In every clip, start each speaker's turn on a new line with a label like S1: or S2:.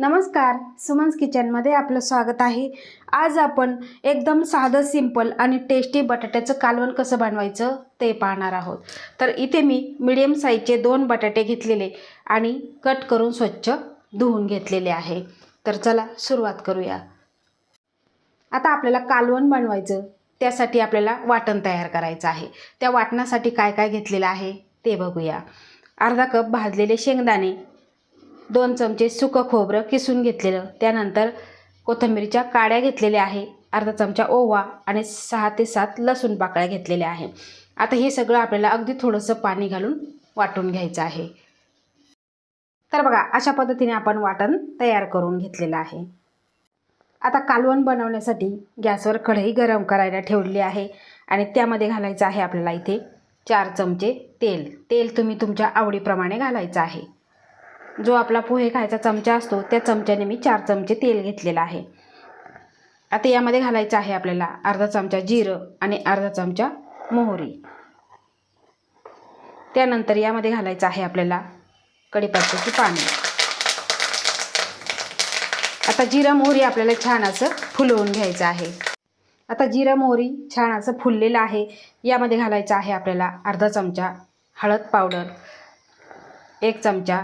S1: नमस्कार सुमन्स किचनमध्ये आपलं स्वागत आहे. आज आपण एकदम साधं सिंपल आणि टेस्टी बटाट्याचं कालवण कसं बनवायचं ते पाहणार आहोत. तर इथे मी मिडियम साईजचे दोन बटाटे घेतलेले आणि कट करून स्वच्छ धुवून घेतलेले आहे. तर चला सुरुवात करूया. आता आपल्याला कालवण बनवायचं त्यासाठी आपल्याला वाटण तयार करायचं आहे. त्या वाटणासाठी काय काय घेतलेलं आहे ते बघूया. अर्धा कप भाजलेले शेंगदाणे दोन चमचे सुकं खोबरं किसून घेतलेलं. त्यानंतर कोथंबीरीच्या काड्या घेतलेल्या आहे अर्धा चमचा ओवा आणि सहा ते सात लसूण पाकळ्या घेतलेल्या आहे. आता हे सगळं आपल्याला अगदी थोडंसं पाणी घालून वाटून घ्यायचं आहे. तर बघा अशा पद्धतीने आपण वाटण तयार करून घेतलेलं आहे. आता कालवण बनवण्यासाठी गॅसवर कढई गरम करायला ठेवलेली आहे आणि त्यामध्ये घालायचं आहे आपल्याला इथे चार चमचे तेल. तेल तुम्ही तुमच्या आवडीप्रमाणे घालायचं आहे. जो आपला पोहे खायचा चमचा असतो त्या चमच्याने मी चार चमचे तेल घेतलेलं आहे. आता यामध्ये घालायचं आहे आपल्याला अर्धा चमचा जिरं आणि अर्धा चमचा मोहरी. त्यानंतर यामध्ये घालायचं आहे आपल्याला कढीपत्त्याची पाने. आता जिरं मोहरी आपल्याला छान असं फुलवून घ्यायचं आहे. आता जिरं मोहरी छान असं फुललेलं आहे. यामध्ये घालायचं आहे आपल्याला अर्धा चमचा हळद पावडर एक चमचा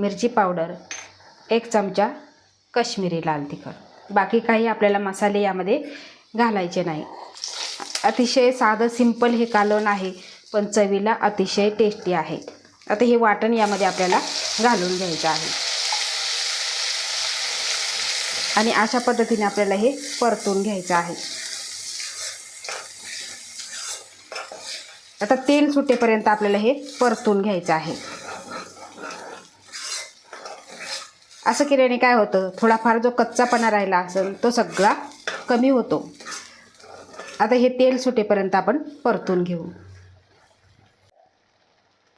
S1: मिरची पावडर एक चमचा कश्मीरी लाल तिखट. बाकी काही आपल्याला मसाले यामध्ये घालायचे नाही. अतिशय साधं सिंपल हे कालवण आहे पण चवीला अतिशय टेस्टी आहे. आता हे वाटण यामध्ये आपल्याला घालून घ्यायचं आहे. आणि अशा पद्धतीने आपल्याला हे परतून घ्यायचं आहे. आता तेल सुटेपर्यंत आपल्याला हे परतून घ्यायचं आहे. असं केल्याने काय होतं? थोडाफार जो कच्चापणा राहिला असेल तो सगळा कमी होतो. आता हे तेल सुटेपर्यंत आपण परतून घेऊ.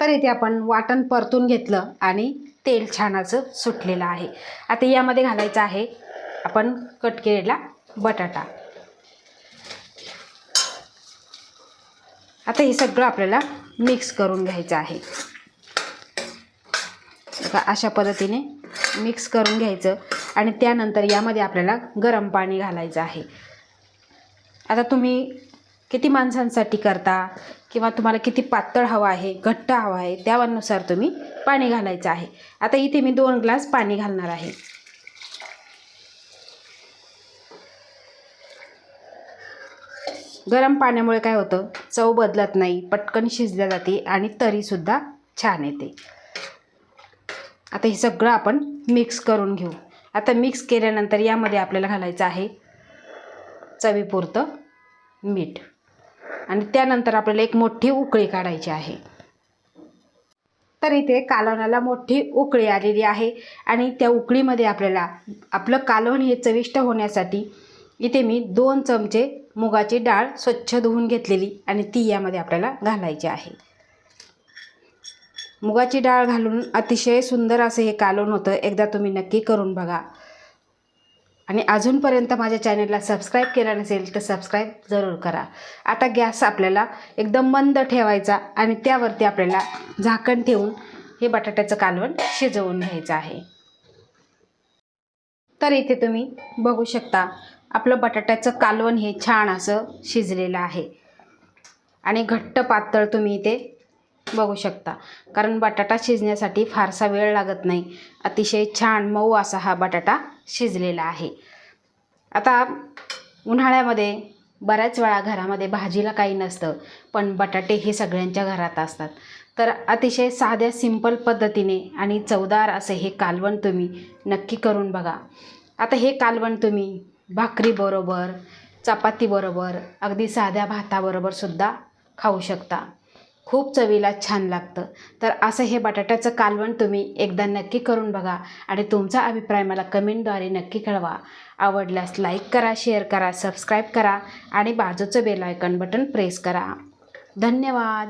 S1: तर इथे आपण वाटण परतून घेतलं आणि तेल छान असं सुटलेलं आहे. आता यामध्ये घालायचं आहे आपण कट केलेला बटाटा. आता हे सगळं आपल्याला मिक्स करून घ्यायचं आहे. अशा पद्धतीने मिक्स करून घ्यायचं आणि त्यानंतर यामध्ये आपल्याला गरम पाणी घालायचं आहे. आता तुम्ही किती माणसांसाठी करता किंवा तुम्हाला किती पातळ हवं आहे घट्ट हवं आहे त्यानुसार तुम्ही पाणी घालायचं आहे. आता इथे मी दोन ग्लास पाणी घालणार आहे. गरम पाण्यामुळे काय होतं? चव बदलत नाही पटकन शिजल्या जाते आणि तरीसुद्धा छान येते. आता हे सगळं आपण मिक्स करून घेऊ. आता मिक्स केल्यानंतर यामध्ये आपल्याला घालायचं आहे चवीपुरतं मीठ. आणि त्यानंतर आपल्याला एक मोठी उकळी काढायची आहे. तर इथे कालवणाला मोठी उकळी आलेली आहे आणि त्या उकळीमध्ये आपल्याला आपलं कालवण हे चविष्ट होण्यासाठी इथे मी दोन चमचे मुगाची डाळ स्वच्छ धुवून घेतलेली आणि ती यामध्ये आपल्याला घालायची आहे. मुगाची डाळ घालून अतिशय सुंदर असं हे कालवण होतं. एकदा तुम्ही नक्की करून बघा. आणि अजूनपर्यंत माझ्या चॅनलला सबस्क्राईब केलं नसेल तर सबस्क्राईब जरूर करा. आता गॅस आपल्याला एकदम मंद ठेवायचा आणि त्यावरती आपल्याला झाकण ठेवून हे बटाट्याचं कालवण शिजवून घ्यायचं आहे. तर इथे तुम्ही बघू शकता आपलं बटाट्याचं कालवण हे छान असं शिजलेलं आहे. आणि घट्ट पातळ तुम्ही इथे बघू शकता. कारण बटाटा शिजण्यासाठी फारसा वेळ लागत नाही. अतिशय छान मऊ असा हा बटाटा शिजलेला आहे. आता उन्हाळ्यामध्ये बऱ्याच वेळा घरामध्ये भाजीला काही नसतं पण बटाटे हे सगळ्यांच्या घरात असतात. तर अतिशय साध्या सिंपल पद्धतीने आणि चवदार असे हे कालवण तुम्ही नक्की करून बघा. आता हे कालवण तुम्ही भाकरीबरोबर चपातीबरोबर अगदी साध्या भाताबरोबरसुद्धा खाऊ शकता. खूप चवीला छान लागतं. तर असं हे बटाट्याचं कालवण तुम्ही एकदा नक्की करून बघा आणि तुमचा अभिप्राय मला कमेंटद्वारे नक्की कळवा. आवडल्यास लाईक करा शेअर करा सबस्क्राईब करा आणि बाजूचं बेल आयकॉन बटन प्रेस करा. धन्यवाद!